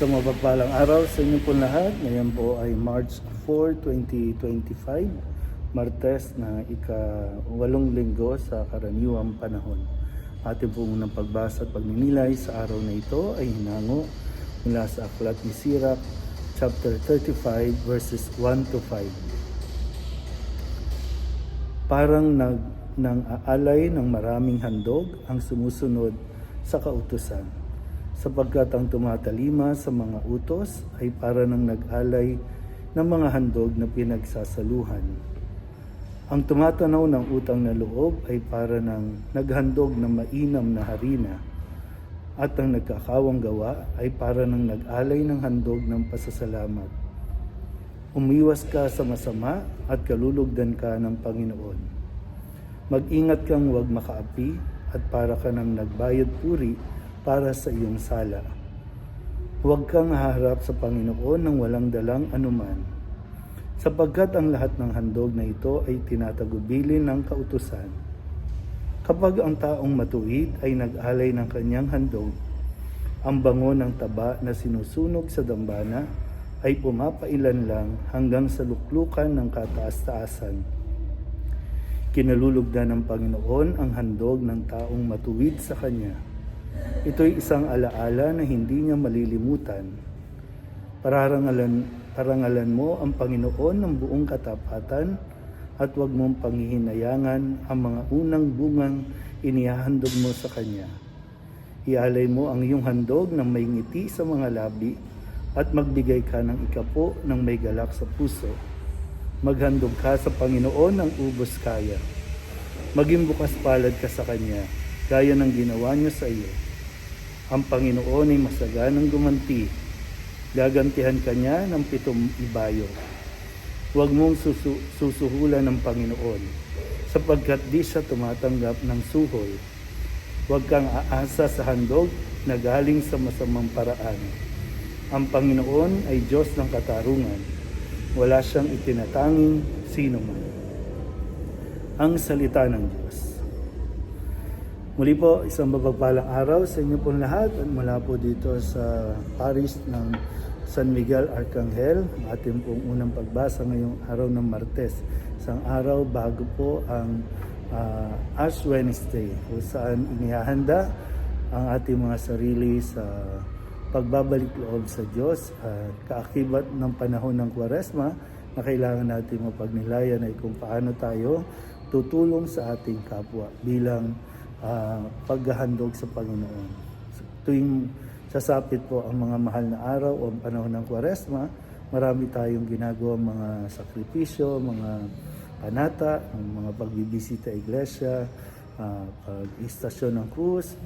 Sa mapagpalang araw sa inyo po lahat, ngayon po ay March 4, 2025, Martes na ika-walong linggo sa karaniwang panahon. Ating po unang pagbasa at pagninilay sa araw na ito ay hinango mula sa Aklat ni Sirach, chapter 35, verses 1 to 5 parang nag nang aalay ng maraming handog ang sumusunod sa kautusan sapagkat ang tumatalima sa mga utos ay para ng nag-alay ng mga handog na pinagsasaluhan. Ang tumatanaw ng utang na loob ay para ng naghandog ng mainam na harina at ang nagkakawang gawa ay para ng nag-alay ng handog ng pasasalamat. Umiwas ka sa masama at kalulugdan ka ng Panginoon. Mag-ingat kang huwag makaapi at para ka ng nagbayad puri para sa iyong sala. Huwag kang haharap sa Panginoon ng walang dalang anuman, sapagkat ang lahat ng handog na ito ay tinatagubilin ng kautusan. Kapag ang taong matuwid ay nag-alay ng kanyang handog, ang bango ng taba na sinusunog sa dambana ay pumapailan lang hanggang sa luklukan ng kataas-taasan. Kinalulugdan ng Panginoon ang handog ng taong matuwid sa Kanya. Ito'y isang alaala na hindi niya malilimutan. Pararangalan, parangalan mo ang Panginoon ng buong katapatan at huwag mong panghihinayangan ang mga unang bungang inihahandog mo sa Kanya. Ialay mo ang iyong handog ng may ngiti sa mga labi at magbigay ka ng ikapo ng may galak sa puso. Maghandog ka sa Panginoon ng ubos kaya. Maging bukas palad ka sa Kanya, gaya ng ginawa niyo sa iyo. Ang Panginoon ay masaganang gumanti. Gagantihan ka niya ng pitong ibayo. Huwag mong susu- susuhulan ng Panginoon, sapagkat di siya tumatanggap ng suhol. Huwag kang aasa sa handog na galing sa masamang paraan. Ang Panginoon ay Diyos ng katarungan. Wala siyang itinatanging sino man. Ang salita ng Diyos. Muli po, isang mapagpalang araw sa inyo pong lahat at mula po dito sa Paris ng San Miguel Arcangel, ang ating pong unang pagbasa ngayong araw ng Martes. Isang araw bago po ang ah, Ash Wednesday, kung saan inihahanda ang ating mga sarili sa pagbabalik loob sa Diyos at kaakibat ng panahon ng Kwaresma na kailangan natin mapagnilayan ay kung paano tayo tutulong sa ating kapwa bilang ah, paghahandog sa Panginoon. Tuwing sasapit po ang mga mahal na araw o panahon ng Kwaresma, marami tayong ginagawa mga sakripisyo, mga panata, mga pagbibisita iglesia, ah, pag-istasyon ng krus,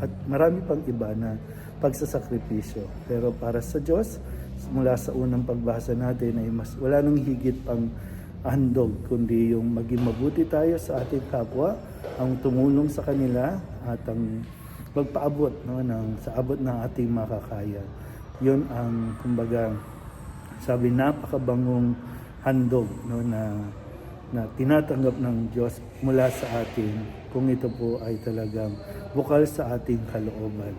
at marami pang iba na pagsasakripisyo. Pero para sa Diyos, mula sa unang pagbasa natin ay mas wala nang higit pang handog, kundi yung maging mabuti tayo sa ating kapwa, ang tumulong sa kanila at ang magpaabot no, ng, sa abot ng ating makakaya. Yun ang, kumbaga, sabi napakabangong handog no, na na tinatanggap ng Diyos mula sa atin kung ito po ay talagang bukal sa ating kalooban.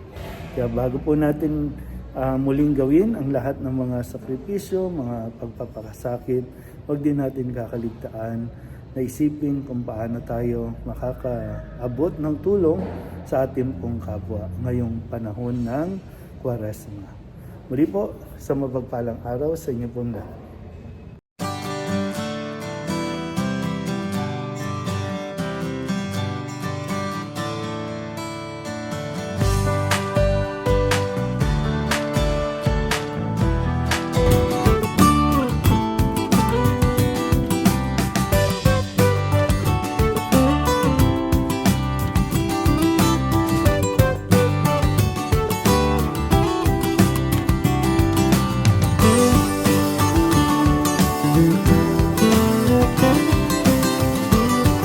Kaya bago po natin ah, muling gawin ang lahat ng mga sakripisyo, mga pagpapakasakit, huwag din natin kakaligtaan na isipin kung paano tayo makakaabot ng tulong sa ating pong kapwa ngayong panahon ng Kwaresma. Muli po, sa mapagpalang araw sa inyo pong lahat.